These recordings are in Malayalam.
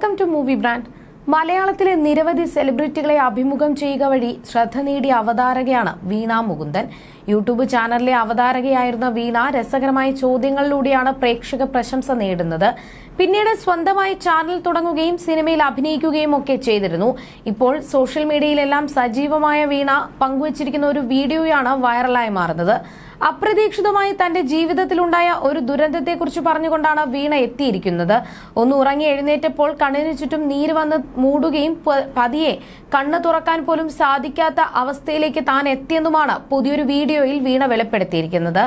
വെൽക്കം ടു മൂവി ബ്രാൻഡ് മലയാളത്തിലെ നിരവധി സെലിബ്രിറ്റികളെ അഭിമുഖം ചെയ്യുക വഴി ശ്രദ്ധ നേടിയ അവതാരകയാണ് വീണ മുകുന്ദൻ. യൂട്യൂബ് ചാനലിലെ അവതാരകയായിരുന്ന വീണ രസകരമായ ചോദ്യങ്ങളിലൂടെയാണ് പ്രേക്ഷക പ്രശംസ നേടുന്നത്. പിന്നീട് സ്വന്തമായി ചാനൽ തുടങ്ങുകയും സിനിമയിൽ അഭിനയിക്കുകയും ഒക്കെ ചെയ്തിരുന്നു. ഇപ്പോൾ സോഷ്യൽ മീഡിയയിലെല്ലാം സജീവമായ വീണ പങ്കുവച്ചിരിക്കുന്ന ഒരു വീഡിയോയാണ് വൈറലായി മാറുന്നത്. അപ്രതീക്ഷിതമായി തന്റെ ജീവിതത്തിലുണ്ടായ ഒരു ദുരന്തത്തെക്കുറിച്ച് പറഞ്ഞുകൊണ്ടാണ് വീണ എത്തിയിരിക്കുന്നത്. ഒന്ന് ഉറങ്ങി എഴുന്നേറ്റപ്പോൾ കണ്ണിന് ചുറ്റും നീര് വന്ന് മൂടുകയും പതിയെ കണ്ണ് തുറക്കാൻ പോലും സാധിക്കാത്ത അവസ്ഥയിലേക്ക് താൻ എത്തിയെന്നുമാണ് പുതിയൊരു വീഡിയോയിൽ വീണ വെളിപ്പെടുത്തിയിരിക്കുന്നത്.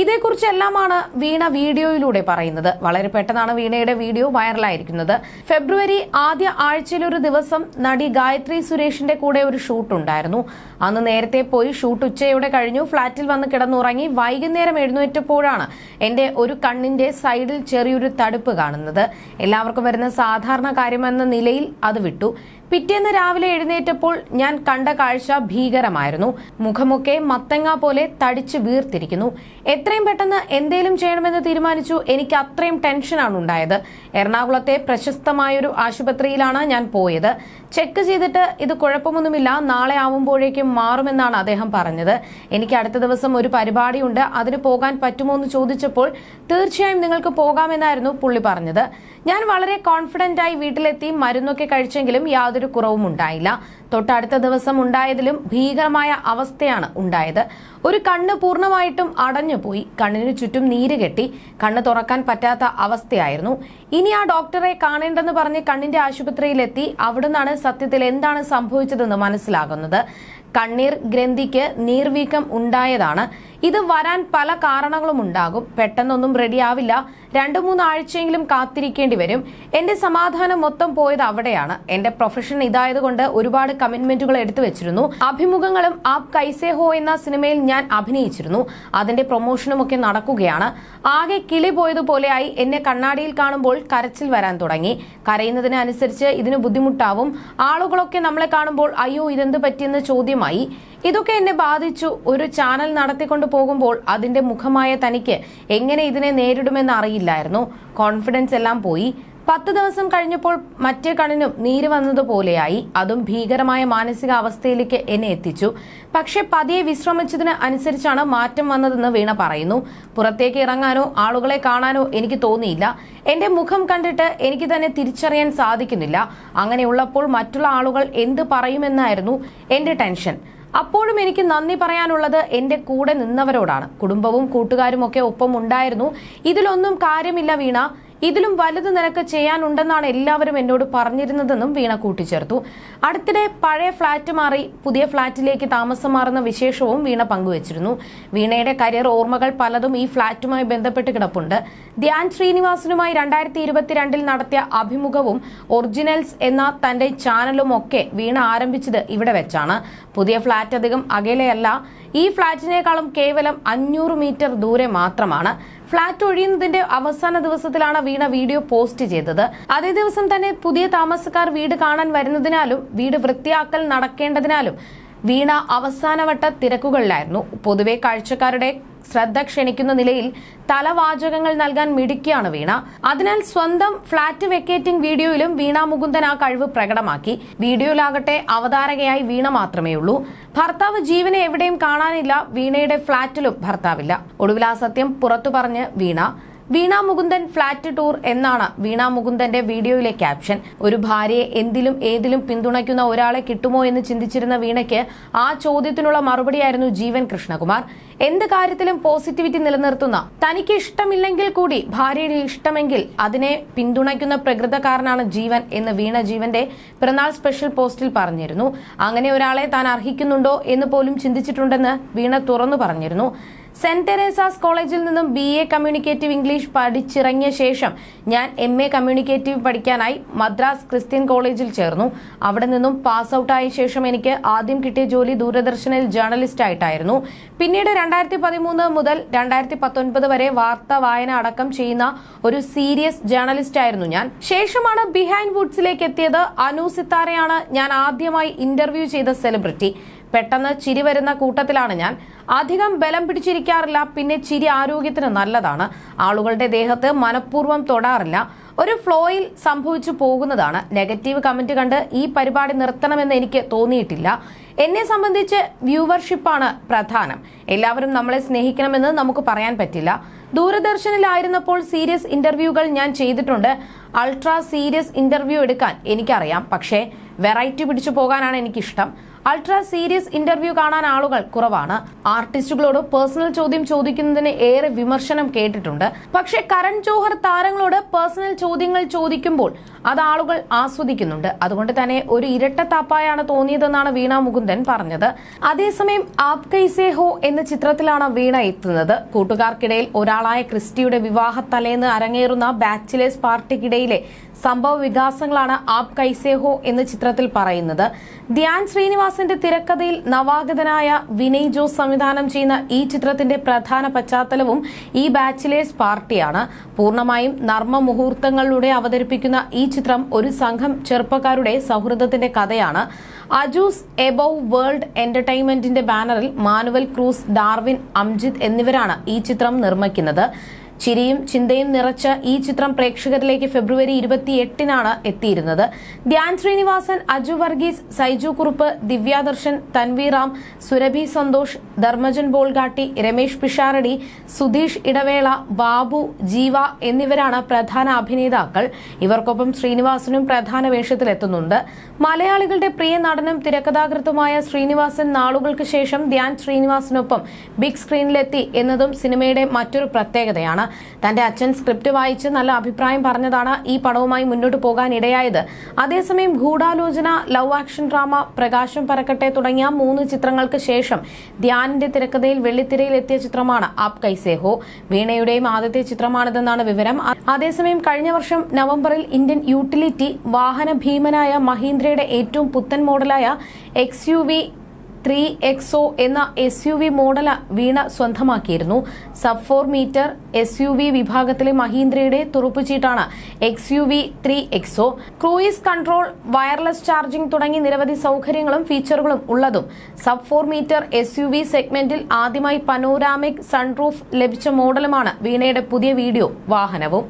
ഇതേക്കുറിച്ചെല്ലാമാണ് വീണ വീഡിയോയിലൂടെ പറയുന്നത്. വളരെ പെട്ടെന്നാണ് വീണയുടെ വീഡിയോ വൈറലായിരിക്കുന്നത്. ഫെബ്രുവരി ആദ്യ ആഴ്ചയിലൊരു ദിവസം നടി ഗായത്രി സുരേഷിന്റെ കൂടെ ഒരു ഷൂട്ട് ഉണ്ടായിരുന്നു. അന്ന് നേരത്തെ പോയി ഷൂട്ട് ഉച്ചയോടെ കഴിഞ്ഞു. ഫ്ളാറ്റിൽ വന്ന് കിടന്നുറങ്ങി വൈകുന്നേരം എഴുന്നേറ്റപ്പോഴാണ് എന്റെ ഒരു കണ്ണിന്റെ സൈഡിൽ ചെറിയൊരു തടുപ്പ് കാണുന്നത്. എല്ലാവർക്കും വരുന്ന സാധാരണ കാര്യമെന്ന നിലയിൽ അത് വിട്ടു. പിറ്റേന്ന് രാവിലെ എഴുന്നേറ്റപ്പോൾ ഞാൻ കണ്ട കാഴ്ച ഭീകരമായിരുന്നു. മുഖമൊക്കെ മത്തങ്ങ പോലെ തടിച്ച് വീർത്തിരിക്കുന്നു. എത്രയും പെട്ടെന്ന് എന്തേലും ചെയ്യണമെന്ന് തീരുമാനിച്ചു. എനിക്ക് അത്രയും ടെൻഷനാണ് ഉണ്ടായത്. എറണാകുളത്തെ പ്രശസ്തമായൊരു ആശുപത്രിയിലാണ് ഞാൻ പോയത്. ചെക്ക് ചെയ്തിട്ട് ഇത് കുഴപ്പമൊന്നുമില്ല. നാളെ ആവുമ്പോഴേക്കും മാറുമെന്നാണ് അദ്ദേഹം പറഞ്ഞത്. എനിക്ക് അടുത്ത ദിവസം ഒരു പരിപാടിയുണ്ട്. അതിന് പോകാൻ പറ്റുമോ എന്ന് ചോദിച്ചപ്പോൾ തീർച്ചയായും നിങ്ങൾക്ക് പോകാമെന്നായിരുന്നു പുള്ളി പറഞ്ഞത്. ഞാൻ വളരെ കോൺഫിഡന്റ് ആയി വീട്ടിലെത്തി മരുന്നൊക്കെ കഴിച്ചെങ്കിലും യാതൊരു കുറവും ഉണ്ടായില്ല. തൊട്ടടുത്ത ദിവസം ഉണ്ടായതിലും ഭീകരമായ അവസ്ഥയാണ് ഉണ്ടായത്. ഒരു കണ്ണ് പൂർണമായിട്ടും അടഞ്ഞുപോയി. കണ്ണിന് ചുറ്റും നീര് കെട്ടി. കണ്ണ് തുറക്കാൻ പറ്റാത്ത അവസ്ഥയായിരുന്നു. ഇനി ആ ഡോക്ടറെ കാണേണ്ടെന്ന് പറഞ്ഞ് കണ്ണിന്റെ ആശുപത്രിയിലെത്തി. അവിടുന്നാണ് സത്യത്തിൽ എന്താണ് സംഭവിച്ചതെന്ന് മനസ്സിലാകുന്നത്. കണ്ണീർ ഗ്രന്ഥിക്ക് നീർവീക്കം ഉണ്ടായതാണ്. ഇത് വരാൻ പല കാരണങ്ങളും ഉണ്ടാകും. പെട്ടെന്നൊന്നും റെഡിയാവില്ല രണ്ടു മൂന്ന് ആഴ്ചയെങ്കിലും കാത്തിരിക്കേണ്ടി വരും. എന്റെ സമാധാനം മൊത്തം പോയത് അവിടെയാണ്. എന്റെ പ്രൊഫഷൻ ഇതായതുകൊണ്ട് ഒരുപാട് കമ്മിറ്റ്മെന്റുകൾ എടുത്തു വെച്ചിരുന്നു. അഭിമുഖങ്ങളും ആപ് കൈസേ ഹോ എന്ന സിനിമയിൽ ഞാൻ അഭിനയിച്ചിരുന്നു. അതിന്റെ പ്രൊമോഷനും ഒക്കെ നടക്കുകയാണ്. ആകെ കിളി പോയതുപോലെയായി എന്നെ കണ്ണാടിയിൽ കാണുമ്പോൾ കരച്ചിൽ വരാൻ തുടങ്ങി. കരയുന്നതിനനുസരിച്ച് ഇതിന് ബുദ്ധിമുട്ടാവും. ആളുകളൊക്കെ നമ്മളെ കാണുമ്പോൾ അയ്യോ ഇതെന്ത് പറ്റിയെന്ന് ചോദ്യമായി. ഇതൊക്കെ എന്നെ ബാധിച്ചു. ഒരു ചാനൽ നടത്തിക്കൊണ്ട് പോകുമ്പോൾ അതിന്റെ മുഖമായ തനിക്ക് എങ്ങനെ ഇതിനെ നേരിടുമെന്ന് അറിയില്ലായിരുന്നു. കോൺഫിഡൻസ് എല്ലാം പോയി. പത്ത് ദിവസം കഴിഞ്ഞപ്പോൾ മറ്റേ കണ്ണിനും നീര് വന്നതുപോലെയായി. അതും ഭീകരമായ മാനസികാവസ്ഥയിലേക്ക് എന്നെ എത്തിച്ചു. പക്ഷെ പതിയെ വിശ്രമിച്ചതിന് അനുസരിച്ചാണ് മാറ്റം വന്നതെന്ന് വീണ പറയുന്നു. പുറത്തേക്ക് ഇറങ്ങാനോ ആളുകളെ കാണാനോ എനിക്ക് തോന്നിയില്ല. എന്റെ മുഖം കണ്ടിട്ട് എനിക്ക് തന്നെ തിരിച്ചറിയാൻ സാധിക്കുന്നില്ല. അങ്ങനെയുള്ളപ്പോൾ മറ്റുള്ള ആളുകൾ എന്ത് പറയുമെന്നായിരുന്നു എന്റെ ടെൻഷൻ. അപ്പോഴും എനിക്ക് നന്ദി പറയാനുള്ളത് എന്റെ കൂടെ നിന്നവരോടാണ്. കുടുംബവും കൂട്ടുകാരും ഒക്കെ ഒപ്പം ഉണ്ടായിരുന്നു. ഇതിലൊന്നും കാര്യമില്ല വീണ. ഇതിലും വലുത് നിനക്ക് ചെയ്യാനുണ്ടെന്നാണ് എല്ലാവരും എന്നോട് പറഞ്ഞിരുന്നതെന്നും വീണ കൂട്ടിച്ചേർത്തു. അടുത്തിടെ പഴയ ഫ്ളാറ്റ് മാറി പുതിയ ഫ്ളാറ്റിലേക്ക് താമസം മാറുന്ന വിശേഷവും വീണ പങ്കുവച്ചിരുന്നു. വീണയുടെ കരിയർ ഓർമ്മകൾ പലതും ഈ ഫ്ളാറ്റുമായി ബന്ധപ്പെട്ട് കിടപ്പുണ്ട്. ധ്യാൻ ശ്രീനിവാസനുമായി രണ്ടായിരത്തി ഇരുപത്തിരണ്ടിൽ നടത്തിയ അഭിമുഖവും ഒറിജിനൽസ് എന്ന തന്റെ ചാനലും ഒക്കെ വീണ ആരംഭിച്ചത് ഇവിടെ വെച്ചാണ്. പുതിയ ഫ്ളാറ്റ് അധികം അകലെയല്ല. ഈ ഫ്ളാറ്റിനേക്കാളും കേവലം അഞ്ഞൂറ് മീറ്റർ ദൂരെ മാത്രമാണ്. ഫ്ളാറ്റ് ഒഴിയുന്നതിന്റെ അവസാന ദിവസത്തിലാണ് വീണ വീഡിയോ പോസ്റ്റ് ചെയ്തത്. അതേ ദിവസം തന്നെ പുതിയ താമസക്കാർ വീട് കാണാൻ വരുന്നതിനാലും വീട് വൃത്തിയാക്കൽ നടക്കേണ്ടതിനാലും വീണ അവസാനവട്ട തിരക്കുകളിലായിരുന്നു. പൊതുവെ കാഴ്ചക്കാരുടെ ശ്രദ്ധ ക്ഷണിക്കുന്ന നിലയിൽ തലവാചകങ്ങൾ നൽകാൻ മിടുക്കിയാണ് വീണ. അതിനാൽ സ്വന്തം ഫ്ളാറ്റ് വെക്കേറ്റിംഗ് വീഡിയോയിലും വീണ മുകുന്ദൻ ആ കഴിവ് പ്രകടമാക്കി. വീഡിയോയിലാകട്ടെ അവതാരകയായി വീണ മാത്രമേ ഉള്ളൂ ഭർത്താവ് ജീവനെ എവിടെയും കാണാനില്ല. വീണയുടെ ഫ്ളാറ്റിലും ഭർത്താവില്ല. ഒടുവിൽ ആ സത്യം പുറത്തു പറഞ്ഞ് വീണ. വീണ മുകുന്ദൻ ഫ്ളാറ്റ് ടൂർ എന്നാണ് വീണ മുകുന്ദന്റെ വീഡിയോയിലെ ക്യാപ്ഷൻ. ഒരു ഭാര്യയെ എന്തിലും ഏതിലും പിന്തുണയ്ക്കുന്ന ഒരാളെ കിട്ടുമോ എന്ന് ചിന്തിച്ചിരുന്ന വീണയ്ക്ക് ആ ചോദ്യത്തിനുള്ള മറുപടിയായിരുന്നു ജീവൻ കൃഷ്ണകുമാർ. എന്ത് കാര്യത്തിലും പോസിറ്റിവിറ്റി നിലനിർത്തുന്ന തനിക്ക് ഇഷ്ടമില്ലെങ്കിൽ കൂടി ഭാര്യയുടെ ഇഷ്ടമെങ്കിൽ അതിനെ പിന്തുണയ്ക്കുന്ന പ്രകൃതക്കാരനാണ് ജീവൻ എന്ന് വീണ ജീവന്റെ പിറന്നാൾ സ്പെഷ്യൽ പോസ്റ്റിൽ പറഞ്ഞിരുന്നു. അങ്ങനെ ഒരാളെ താൻ അർഹിക്കുന്നുണ്ടോ എന്ന് പോലും ചിന്തിച്ചിട്ടുണ്ടെന്ന് വീണ തുറന്നു പറഞ്ഞിരുന്നു. സെന്റ് തെരേസാസ് കോളേജിൽ നിന്നും ബി എ കമ്മ്യൂണിക്കേറ്റീവ് ഇംഗ്ലീഷ് പഠിച്ചിറങ്ങിയ ശേഷം ഞാൻ എം എ കമ്മ്യൂണിക്കേറ്റീവ് പഠിക്കാനായി മദ്രാസ് ക്രിസ്ത്യൻ കോളേജിൽ ചേർന്നു. അവിടെ നിന്നും പാസ് ഔട്ട് ആയ ശേഷം എനിക്ക് ആദ്യം കിട്ടിയ ജോലി ദൂരദർശനിൽ ജേർണലിസ്റ്റ് ആയിട്ടായിരുന്നു. പിന്നീട് രണ്ടായിരത്തി പതിമൂന്ന് മുതൽ രണ്ടായിരത്തി പത്തൊൻപത് വരെ വാർത്ത വായന അടക്കം ചെയ്യുന്ന ഒരു സീരിയസ് ജേർണലിസ്റ്റ് ആയിരുന്നു ഞാൻ. ശേഷമാണ് ബിഹൈൻഡ് വുഡ്സിലേക്ക് എത്തിയത്. അനു സിത്താരയാണ് ഞാൻ ആദ്യമായി ഇന്റർവ്യൂ ചെയ്ത സെലിബ്രിറ്റി പെട്ടെന്ന് ചിരി വരുന്ന കൂട്ടത്തിലാണ് ഞാൻ. അധികം ബലം പിടിച്ചിരിക്കാറില്ല പിന്നെ ചിരി ആരോഗ്യത്തിന് നല്ലതാണ്. ആളുകളുടെ ദേഹത്ത് മനഃപൂർവം തൊടാറില്ല. ഒരു ഫ്ലോയിൽ സംഭവിച്ചു പോകുന്നതാണ്. നെഗറ്റീവ് കമന്റ് കണ്ട് ഈ പരിപാടി നിർത്തണമെന്ന് എനിക്ക് തോന്നിയിട്ടില്ല. എന്നെ സംബന്ധിച്ച് വ്യൂവർഷിപ്പാണ് പ്രധാനം. എല്ലാവരും നമ്മളെ സ്നേഹിക്കണമെന്ന് നമുക്ക് പറയാൻ പറ്റില്ല. ദൂരദർശനിലായിരുന്നപ്പോൾ സീരിയസ് ഇന്റർവ്യൂകൾ ഞാൻ ചെയ്തിട്ടുണ്ട്. അൾട്രാ സീരിയസ് ഇന്റർവ്യൂ എടുക്കാൻ എനിക്കറിയാം. പക്ഷേ വെറൈറ്റി പിടിച്ചു പോകാനാണ് എനിക്കിഷ്ടം. അൾട്രാ സീരിയസ് ഇന്റർവ്യൂ കാണാൻ ആളുകൾ കുറവാണ്. ആർട്ടിസ്റ്റുകളോട് പേഴ്സണൽ ചോദ്യം ചോദിക്കുന്നതിന് ഏറെ വിമർശനം കേട്ടിട്ടുണ്ട്. പക്ഷേ കരൺ ജോഹർ താരങ്ങളോട് പേഴ്സണൽ ചോദ്യങ്ങൾ ചോദിക്കുമ്പോൾ അത് ആളുകൾ ആസ്വദിക്കുന്നുണ്ട്. അതുകൊണ്ട് തന്നെ ഒരു ഇരട്ടത്താപ്പായാണ് തോന്നിയതെന്നാണ് വീണ മുകുന്ദൻ പറഞ്ഞത്. അതേസമയം ആപ് കൈസേ ഹോ എന്ന ചിത്രത്തിലാണ് വീണ എത്തുന്നത്. കൂട്ടുകാർക്കിടയിൽ ഒരാളായ ക്രിസ്റ്റിയുടെ വിവാഹ തലേന്ന് അരങ്ങേറുന്ന ബാച്ചിലേഴ്സ് പാർട്ടിക്കിടയിലെ സംഭവ വികാസങ്ങളാണ് ആപ് കൈസേ ഹോ എന്ന ചിത്രത്തിൽ പറയുന്നത്. ധ്യാൻ ശ്രീനിവാസിന്റെ തിരക്കഥയിൽ നവാഗതനായ വിനയ് ജോസ് സംവിധാനം ചെയ്യുന്ന ഈ ചിത്രത്തിന്റെ പ്രധാന പശ്ചാത്തലവും ഈ ബാച്ചിലേഴ്സ് പാർട്ടിയാണ്. പൂർണമായും നർമ്മ മുഹൂർത്തങ്ങളിലൂടെ അവതരിപ്പിക്കുന്ന ഈ ചിത്രം ഒരു സംഘം ചെറുപ്പക്കാരുടെ സൗഹൃദത്തിന്റെ കഥയാണ്. അജൂസ് എബോവ് വേൾഡ് എന്റർടൈൻമെന്റിന്റെ ബാനറിൽ മാനുവൽ ക്രൂസ് ഡാർവിൻ അംജിത് എന്നിവരാണ് ഈ ചിത്രം നിർമ്മിക്കുന്നത്. ചിരിയും ചിന്തയും നിറച്ച ഈ ചിത്രം പ്രേക്ഷകരിലേക്ക് ഫെബ്രുവരി ഇരുപത്തി എട്ടിനാണ് എത്തിയിരുന്നത്. ധ്യാൻ ശ്രീനിവാസൻ അജു വർഗീസ് സൈജു കുറുപ്പ് ദിവ്യാദർശൻ തൻവീർ റാം സുരഭി സന്തോഷ് ധർമ്മജൻ ബോൾഗാട്ടി രമേശ് പിഷാരടി സുധീഷ് ഇടവേള ബാബു ജീവ എന്നിവരാണ് പ്രധാന അഭിനേതാക്കൾ. ഇവർക്കൊപ്പം ശ്രീനിവാസനും പ്രധാന വേഷത്തിലെത്തുന്നുണ്ട്. മലയാളികളുടെ പ്രിയ നടനും തിരക്കഥാകൃത്തുമായ ശ്രീനിവാസൻ നാളുകൾക്ക് ശേഷം ധ്യാൻ ശ്രീനിവാസനൊപ്പം ബിഗ് സ്ക്രീനിലെത്തി എന്നതും സിനിമയുടെ മറ്റൊരു പ്രത്യേകതയാണ്. തന്റെ അച്ഛൻ സ്ക്രിപ്റ്റ് വായിച്ച് നല്ല അഭിപ്രായം പറഞ്ഞതാണ് ഈ പടവുമായി മുന്നോട്ട് പോകാൻ ഇടയായത് അതേസമയം ഗൂഢാലോചന ലവ് ആക്ഷൻ ഡ്രാമ പ്രകാശം പരക്കട്ടെ തുടങ്ങിയ മൂന്ന് ചിത്രങ്ങൾക്ക് ശേഷം ധ്യാനിന്റെ തിരക്കഥയിൽ വെള്ളിത്തിരയിൽ എത്തിയ ചിത്രമാണ് ആപ് കൈസേഹോ വീണയുടെയും ആദ്യത്തെ ചിത്രമാണിതെന്നാണ് വിവരം. അതേസമയം കഴിഞ്ഞ വർഷം നവംബറിൽ ഇന്ത്യൻ യൂട്ടിലിറ്റി വാഹന ഭീമനായ മഹീന്ദ്രയുടെ ഏറ്റവും പുത്തൻ മോഡലായ X U V three X O എന്ന S U V model Veena സ്വന്തമാക്കിയിരുന്നു. Sub four metre S U V വിഭാഗത്തിലെ മഹീന്ദ്രയുടെ തുറുപ്പുചീട്ടാണ് X U V three X O cruise control wireless charging തുടങ്ങി നിരവധി സൗകര്യങ്ങളും ഫീച്ചറുകളും ഉള്ളതും sub four metre S U V സെഗ്മെന്റിൽ ആദ്യമായി പനോരാമിക് സൺറൂഫ് ലഭിച്ച മോഡലുമാണ് വീണയുടെ പുതിയ വീഡിയോ വാഹനവും.